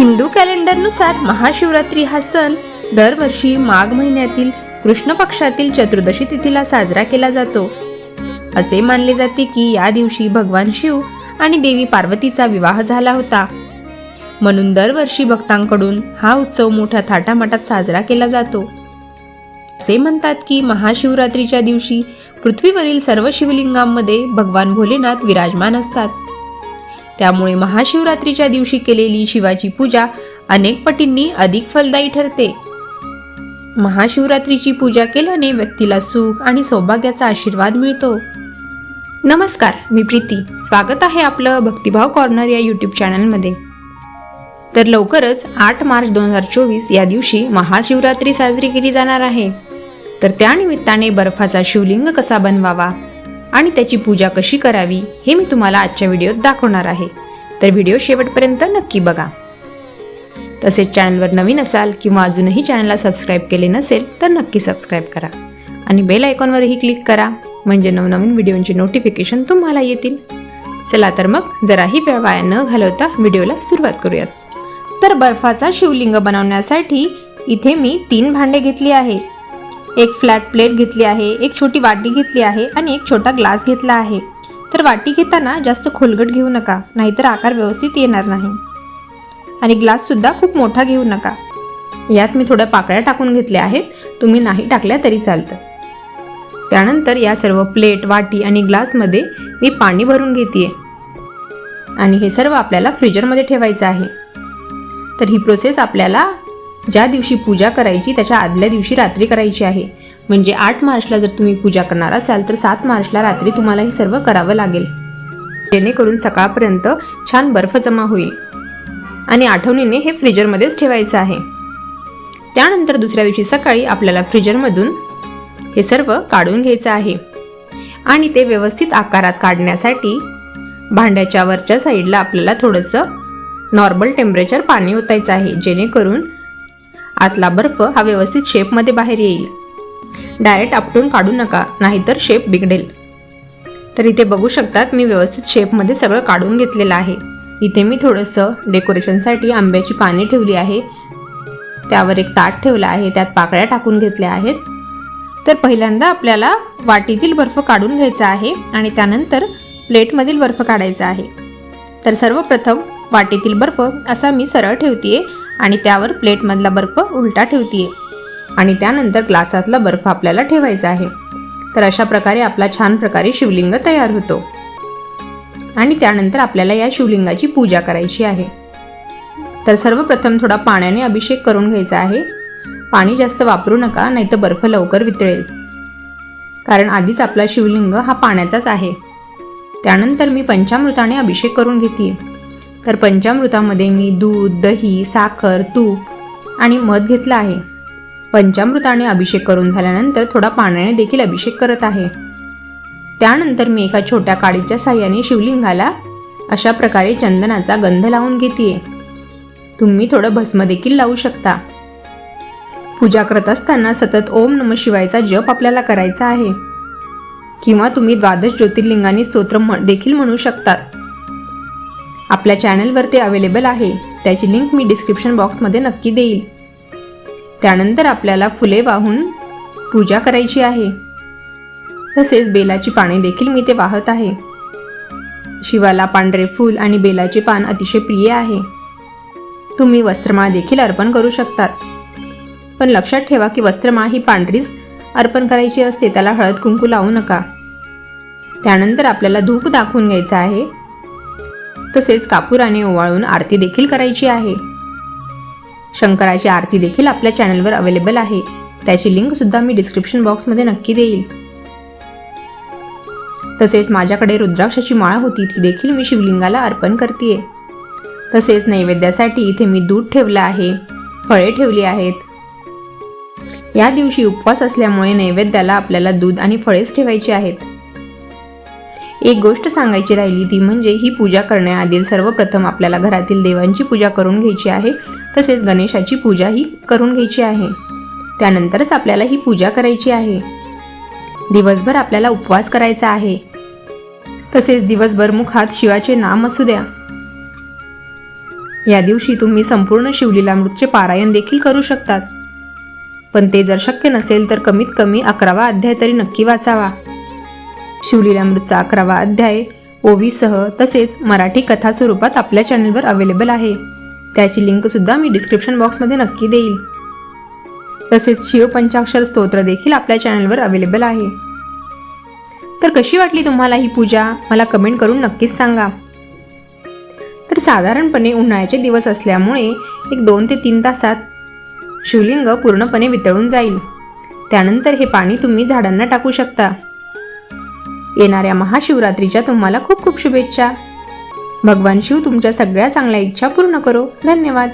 हिंदू कॅलेंडरनुसार महाशिवरात्री हा सण दरवर्षी माघ महिन्यातील कृष्ण पक्षातील चतुर्दशी तिथीला साजरा केला जातो. असे मानले जाते की या दिवशी भगवान शिव आणि देवी पार्वतीचा विवाह झाला होता. म्हणून दरवर्षी भक्तांकडून हा उत्सव मोठ्या थाटामाटात साजरा केला जातो. असे म्हणतात की महाशिवरात्रीच्या दिवशी पृथ्वीवरील सर्व शिवलिंगांमध्ये भगवान भोलेनाथ विराजमान असतात. त्यामुळे महाशिवरात्रीच्या दिवशी केलेली शिवाची पूजा अनेक पटींनी अधिक फलदायी ठरते. महाशिवरात्रीची पूजा केल्याने व्यक्तीला सुख आणि सौभाग्याचा आशीर्वाद मिळतो. नमस्कार मी प्रीती. स्वागत आहे आपलं भक्तिभाव कॉर्नर या यूट्यूब चॅनलमध्ये. तर लवकरच आठ मार्च दोन हजार चोवीस या दिवशी महाशिवरात्री साजरी केली जाणार आहे. तर त्यानिमित्ताने बर्फाचा शिवलिंग कसा बनवावा? आणि त्याची पूजा कशी करावी हे मी तुम्हाला आजच्या व्हिडिओत दाखवणार आहे. तर व्हिडिओ शेवटपर्यंत नक्की बघा. तसेच चॅनलवर नवीन असाल किंवा अजूनही चॅनलला सबस्क्राईब केले नसेल तर नक्की सबस्क्राईब करा. आणि बेल आयकॉनवरही क्लिक करा म्हणजे नवनवीन व्हिडिओंचे नोटिफिकेशन तुम्हाला येतील. चला तर मग जराही वेळ वाया न घालवता व्हिडिओला सुरुवात करूयात. तर बर्फाचा शिवलिंग बनवण्यासाठी इथे मी तीन भांडे घेतली आहे एक फ्लॅट प्लेट घेतली आहे एक छोटी वाटी घेतली आहे आणि एक छोटा ग्लास घेतला आहे. तर वाटी घेताना जास्त खोलगट घेऊ नका नाहीतर आकार व्यवस्थित येणार नाही. आणि ग्लाससुद्धा खूप मोठा घेऊ नका. यात मी थोड्या पाकळ्या टाकून घेतल्या आहेत तुम्ही नाही टाकल्या तरी चालतं. त्यानंतर या सर्व प्लेट वाटी आणि ग्लासमध्ये मी पाणी भरून घेते आणि हे सर्व आपल्याला फ्रीजरमध्ये ठेवायचं आहे. तर ही प्रोसेस आपल्याला ज्या दिवशी पूजा करायची त्याच्या आदल्या दिवशी रात्री करायची आहे. म्हणजे आठ मार्चला जर तुम्ही पूजा करणार असाल तर सात मार्चला रात्री तुम्हाला हे सर्व करावं लागेल. जेणेकरून सकाळपर्यंत छान बर्फ जमा होईल. आणि आठवणीने हे फ्रीजरमध्येच ठेवायचं आहे. त्यानंतर दुसऱ्या दिवशी सकाळी आपल्याला फ्रीजरमधून हे सर्व काढून घ्यायचं आहे. आणि ते व्यवस्थित आकारात काढण्यासाठी भांड्याच्या वरच्या साईडला आपल्याला थोडंसं नॉर्मल टेम्परेचर पाणी ओतायचं आहे. जेणेकरून आतला बर्फ हा व्यवस्थित शेपमध्ये बाहेर येईल. डायरेक्ट आपटून काढू नका नाहीतर शेप बिघडेल. तर इथे बघू शकतात मी व्यवस्थित शेपमध्ये सगळं काढून घेतलेलं आहे. इथे मी थोडंसं डेकोरेशनसाठी आंब्याची पाने ठेवली आहे. त्यावर एक ताट ठेवलं आहे त्यात पाकळ्या टाकून घेतल्या आहेत. तर पहिल्यांदा आपल्याला वाटीतील बर्फ काढून घ्यायचा आहे आणि त्यानंतर प्लेटमधील बर्फ काढायचा आहे. तर सर्वप्रथम वाटीतील बर्फ असा मी सरळ ठेवतीये. आणि त्यावर प्लेटमधला बर्फ उलटा ठेवतीये. आणि त्यानंतर ग्लासातला बर्फ आपल्याला ठेवायचा आहे. तर अशा प्रकारे आपला छान प्रकारे शिवलिंग तयार होतो. आणि त्यानंतर आपल्याला या शिवलिंगाची पूजा करायची आहे. तर सर्वप्रथम थोडा पाण्याने अभिषेक करून घ्यायचा आहे. पाणी जास्त वापरू नका नाहीतर बर्फ लवकर वितळेल. कारण आधीच आपला शिवलिंग हा पाण्याचाच आहे. त्यानंतर मी पंचामृताने अभिषेक करून घेते तर पंचामृतामध्ये मी दूध दही साखर तूप आणि मध घेतला आहे. पंचामृताने अभिषेक करून झाल्यानंतर थोडा पाण्याने देखील अभिषेक करत आहे. त्यानंतर मी एका छोट्या काडीच्या साह्याने शिवलिंगाला अशा प्रकारे चंदनाचा गंध लावून घेते तुम्ही थोडं भस्म देखील लावू शकता. पूजा करत असताना सतत ओम नम शिवायचा जप आपल्याला करायचा आहे. किंवा तुम्ही द्वादश ज्योतिर्लिंगाने स्तोत्र म्हण- देखील म्हणू शकतात. आपल्या चॅनलवर ते अवेलेबल आहे. त्याची लिंक मी डिस्क्रिप्शन बॉक्समध्ये नक्की देईल. त्यानंतर आपल्याला फुले वाहून पूजा करायची आहे. तसेच बेलाची पाने देखील मी ते वाहत आहे. शिवाला पांढरे फूल आणि बेलाचे पान अतिशय प्रिय आहे. तुम्ही वस्त्रमाळ देखील अर्पण करू शकतात. पण लक्षात ठेवा की वस्त्रमाळ ही पांढरीच अर्पण करायची असते त्याला हळद कुंकू लावू नका. त्यानंतर आपल्याला धूप दाखवून घ्यायचं आहे. तसेच कापुराने ओवाळून आरती देखील करायची आहे. शंकराची आरती देखील आपल्या चॅनलवर अवेलेबल आहे. त्याची लिंकसुद्धा मी डिस्क्रिप्शन बॉक्समध्ये नक्की देईल. तसेच माझ्याकडे रुद्राक्षाची माळ होती ती देखील मी शिवलिंगाला अर्पण करते तसेच नैवेद्यासाठी इथे मी दूध ठेवलं आहे फळे ठेवली आहेत. या दिवशी उपवास असल्यामुळे नैवेद्याला आपल्याला दूध आणि फळेच ठेवायची आहेत. एक गोष्ट सांगायची राहिली ती म्हणजे ही पूजा करण्याआधी सर्वप्रथम आपल्याला घरातील देवांची पूजा करून घ्यायची आहे तसेच गणेशाची पूजाही करून घ्यायची आहे. त्यानंतरच आपल्याला ही पूजा करायची आहे. दिवसभर आपल्याला उपवास करायचा आहे. तसेच दिवसभर मुखात शिवाचे नाम असू द्या. या दिवशी तुम्ही संपूर्ण शिवलीलामृतचे पारायण देखील करू शकतात. पण ते जर शक्य नसेल तर कमीत कमी अकरावा अध्याय तरी नक्की वाचावा. शिवलीलामृतचा अकरावा अध्याय ओवीसह तसेच मराठी कथा स्वरूपात आपल्या चॅनलवर अवेलेबल आहे. त्याची लिंकसुद्धा मी डिस्क्रिप्शन बॉक्समध्ये नक्की देईल. तसेच शिवपंचाक्षर स्तोत्र देखील आपल्या चॅनलवर अवेलेबल आहे. तर कशी वाटली तुम्हाला ही पूजा? मला कमेंट करून नक्कीच सांगा. तर साधारणपणे उन्हाळ्याचे दिवस असल्यामुळे एक दोन ते तीन तासात शिवलिंग पूर्णपणे वितळून जाईल. त्यानंतर हे पाणी तुम्ही झाडांना टाकू शकता. येणाऱ्या महाशिवरात्रीच्या तुम्हाला खूप खूप शुभेच्छा. भगवान शिव तुमच्या सगळ्या चांगल्या इच्छा पूर्ण करो. धन्यवाद.